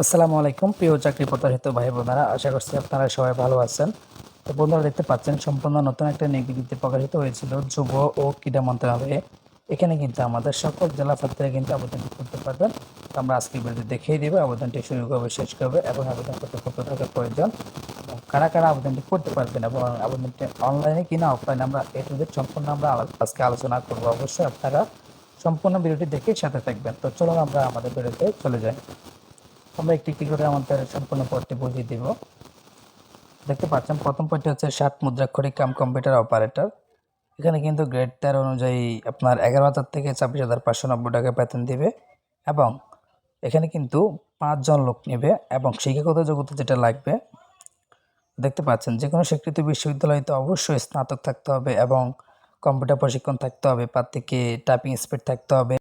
আসসালামু আলাইকুম, প্রিয় চাকরি প্রত্যাশিত ভাই বোনেরা, আশা করছি আপনারা সবাই ভালো আছেন। তো বন্ধুরা দেখতে পাচ্ছেন, সম্পূর্ণ নতুন একটা নিয়োগ বিজ্ঞপ্তি প্রকাশিত হয়েছিল যুব ও ক্রীড়া মন্ত্রণালয়ে। এখানে কিন্তু আমাদের সকল জেলা প্রার্থীরা কিন্তু আবেদনটি করতে পারবেন। আমরা আজকে ভিডিওতে দেখিয়ে দিব আবেদনটি শুরু করবে শেষ করবে এবং আবেদন করতে কত টাকা প্রয়োজন কারা কারা আবেদনটি করতে পারবেন এবং আবেদনটি অনলাইনে কিনা অফলাইনে আমরা এ টু জেড সম্পূর্ণ আমরা আজকে আলোচনা করব। অবশ্যই আপনারা সম্পূর্ণ ভিডিওটি দেখে সাথে থাকবেন। তো চলুন আমরা আমাদের ভিডিওতে চলে যাই। আমরা একটি একটি করে আমাদের সম্পূর্ণ পদটি বুঝিয়ে দিব। দেখতে পাচ্ছেন, প্রথম পদটি হচ্ছে ষাট মুদ্রাক্ষরিক কাম কম্পিউটার অপারেটর। এখানে কিন্তু গ্রেড তেরো অনুযায়ী আপনার এগারো হাজার থেকে ছাব্বিশ হাজার পাঁচশো নব্বই টাকা বেতন দিবে এবং এখানে কিন্তু পাঁচজন লোক নেবে এবং শিক্ষাগত যোগ্যতা যেটা লাগবে, দেখতে পাচ্ছেন যে কোনো স্বীকৃত বিশ্ববিদ্যালয়তে অবশ্যই স্নাতক থাকতে হবে এবং কম্পিউটার প্রশিক্ষণ থাকতে হবে পার থেকে টাইপিং স্পিড থাকতে হবে।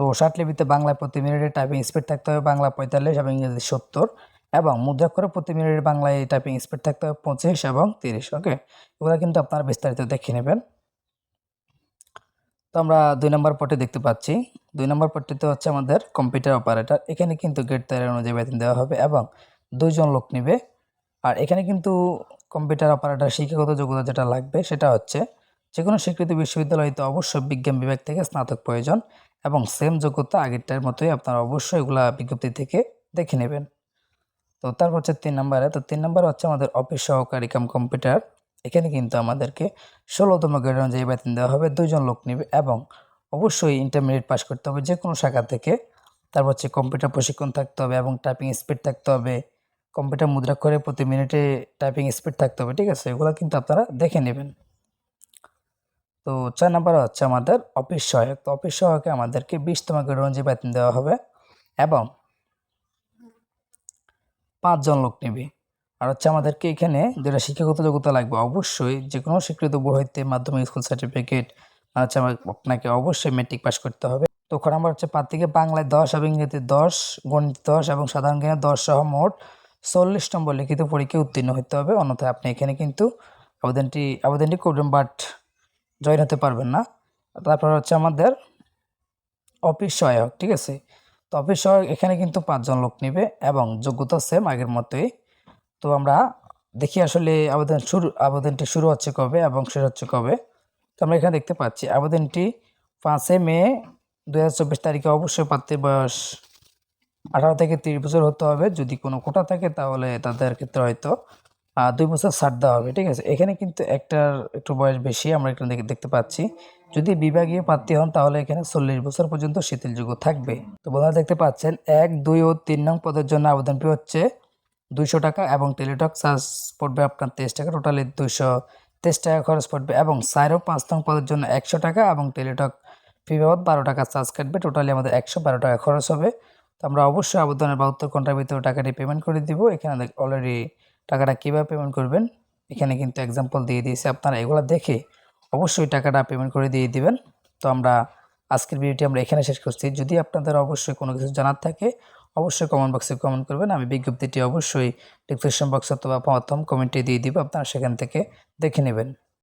তো লিপিতে বাংলায় প্রতি মিনিটে টাইপিং স্পিড থাকতে হবে বাংলা পঁয়তাল্লিশ এবং ইংরেজি সত্তর এবং মুদ্রাক্ষরে প্রতি মিনিটে বাংলায় টাইপিং স্পিড থাকতে হবে পঁচিশ এবং তিরিশ ওকে এগুলো কিন্তু আপনারা বিস্তারিত দেখে নেবেন। তো আমরা দুই নম্বর পটে দেখতে পাচ্ছি। দুই নম্বর পটটিতে হচ্ছে আমাদের কম্পিউটার অপারেটর এখানে কিন্তু গেট তৈরি অনুযায়ী বেতন দেওয়া হবে এবং দুইজন লোক নেবে। আর এখানে কিন্তু কম্পিউটার অপারেটর শিক্ষাগত যোগ্যতা যেটা লাগবে সেটা হচ্ছে যে কোনো স্বীকৃত বিশ্ববিদ্যালয়তে অবশ্যই বিজ্ঞান বিভাগ থেকে স্নাতক প্রয়োজন। এবং সেম যোগ্যতা আগেরটার মতোই আপনারা অবশ্যই এগুলা বিজ্ঞপ্তি থেকে দেখে নেবেন। তো তারপর হচ্ছে তিন নম্বরে, তো তিন নম্বর হচ্ছে আমাদের অফিস সহকারী কাম কম্পিউটার এখানে কিন্তু আমাদেরকে ষোলোতম গ্রেড অনুযায়ী বেতন দেওয়া হবে দুজন লোক নেবে এবং অবশ্যই ইন্টারমিডিয়েট পাস করতে হবে যে কোনো শাখা থেকে। তারপর হচ্ছে কম্পিউটার প্রশিক্ষণ থাকতে হবে এবং টাইপিং স্পিড থাকতে হবে। কম্পিউটার মুদ্রা করে প্রতি মিনিটে টাইপিং স্পিড থাকতে হবে, ঠিক আছে? এগুলো কিন্তু আপনারা দেখে নেবেন। তো চার নাম্বার হচ্ছে আমাদের অফিস সহায়ক। তো অফিস সহায়কে আমাদেরকে বিশতম অনুযায়ী বেতন দেওয়া হবে এবং পাঁচজন লোক নেবে। আর হচ্ছে আমাদেরকে এখানে যেটা শিক্ষাগত যোগ্যতা লাগবে অবশ্যই যে কোনো স্বীকৃত বোর্ড হইতে মাধ্যমিক স্কুল সার্টিফিকেট, আর হচ্ছে আপনাকে অবশ্যই মেট্রিক পাস করতে হবে। তো ওখানে আমার হচ্ছে প্রার্থীকে বাংলায় দশ এবং ইংরেজিতে দশ, গণিত দশ এবং সাধারণ জ্ঞানে দশ সহ মোট চল্লিশ নম্বর লিখিত পরীক্ষায় উত্তীর্ণ হতে হবে। অন্যথায় আপনি এখানে কিন্তু আবেদনটি আবেদনটি করবেন বাট জয়েন হতে পারবেন না। তারপর হচ্ছে আমাদের অফিস সহায়ক, ঠিক আছে? তো অফিস সহায়ক এখানে কিন্তু পাঁচজন লোক নেবে এবং যোগ্যতা সেম আগের মতোই। তো আমরা দেখি আসলে আবেদন শুরু, আবেদনটি শুরু হচ্ছে কবে এবং শেষ হচ্ছে কবে। তো আমরা এখানে দেখতে পাচ্ছি, আবেদনটি পাঁচই মে দু হাজার চব্বিশ তারিখে অবশ্যই প্রার্থীর বয়স আঠারো থেকে তিরিশ বছর হতে হবে। যদি কোনো কোটা থাকে তাহলে তাদের ক্ষেত্রে হয়তো দুই বছর ছাড় দেওয়া হবে, ঠিক আছে? এখানে কিন্তু একটার একটু বয়স বেশি আমরা এখানে দেখতে পাচ্ছি। যদি বিভাগীয় প্রার্থী হন, তাহলে এখানে চল্লিশ বছর পর্যন্ত শিথিলযোগ্য থাকবে। তো বন্ধুরা দেখতে পাচ্ছেন, এক, দুই ও তিন নং পদের জন্য আবেদন হচ্ছে দুইশো টাকা এবং টেলিটক চার্জ পড়বে আপনার তেইশ টাকা, টোটালি দুইশো তেইশ টাকা খরচ পড়বে এবং চার ও পাঁচ নং পদের জন্য একশো টাকা এবং টেলিটক ফি বাবদ বারো টাকা চার্জ কাটবে, টোটালি আমাদের একশো বারো টাকা খরচ হবে। তো আমরা অবশ্যই আবেদনের বাহাত্তর ঘণ্টার ভিতরে টাকাটি পেমেন্ট করে দিব। এখানে অলরেডি টাকাটা কীভাবে পেমেন্ট করবেন? এখানে কিন্তু এক্সাম্পল দিয়ে দিয়েছে আপনারা, এগুলো দেখে অবশ্যই টাকাটা পেমেন্ট করে দিয়ে দিবেন। তো আমরা আজকের ভিডিওটি আমরা এখানে শেষ করছি। যদি আপনাদের অবশ্যই কোনো কিছু জানার থাকে, অবশ্যই কমেন্ট বক্সে কমেন্ট করবেন। আমি বিজ্ঞপ্তিটি অবশ্যই ডিসক্রিপশন বক্স অথবা প্রথম কমেন্টে দিয়ে দিব, আপনারা সেখান থেকে দেখে নেবেন।